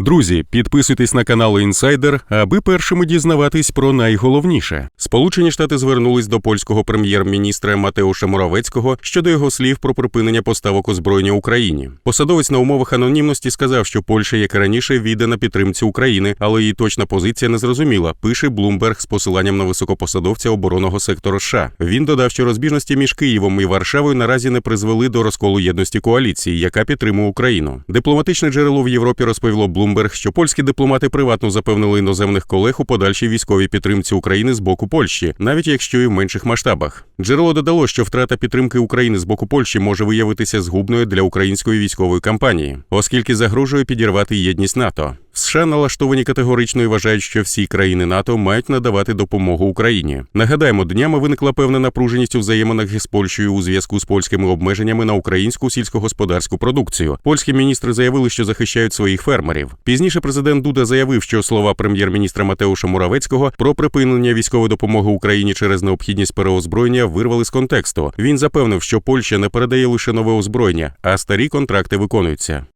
Друзі, підписуйтесь на канал Інсайдер, аби першими дізнаватись про найголовніше. Сполучені Штати звернулись до польського прем'єр-міністра Матеуша Моровецького щодо його слів про припинення поставок озброєння Україні. Посадовець на умовах анонімності сказав, що Польща, як і раніше, війде на підтримці України, але її точна позиція не зрозуміла. Пише Блумберг з посиланням на високопосадовця оборонного сектору США. Він додав, що розбіжності між Києвом і Варшавою наразі не призвели до розколу єдності коаліції, яка підтримує Україну. Дипломатичне джерело в Європі розповіло Блумберг, що польські дипломати приватно запевнили іноземних колег у подальшій військовій підтримці України з боку Польщі, навіть якщо і в менших масштабах. Джерело додало, що втрата підтримки України з боку Польщі може виявитися згубною для української військової кампанії, оскільки загрожує підірвати єдність НАТО. США налаштовані категорично і вважають, що всі країни НАТО мають надавати допомогу Україні. Нагадаємо, днями виникла певна напруженість у взаєминах із Польщею у зв'язку з польськими обмеженнями на українську сільськогосподарську продукцію. Польські міністри заявили, що захищають своїх фермерів. Пізніше президент Дуда заявив, що слова прем'єр-міністра Матеуша Муравецького про припинення військової допомоги Україні через необхідність переозброєння вирвали з контексту. Він запевнив, що Польща не передає лише нове озброєння, а старі контракти виконуються.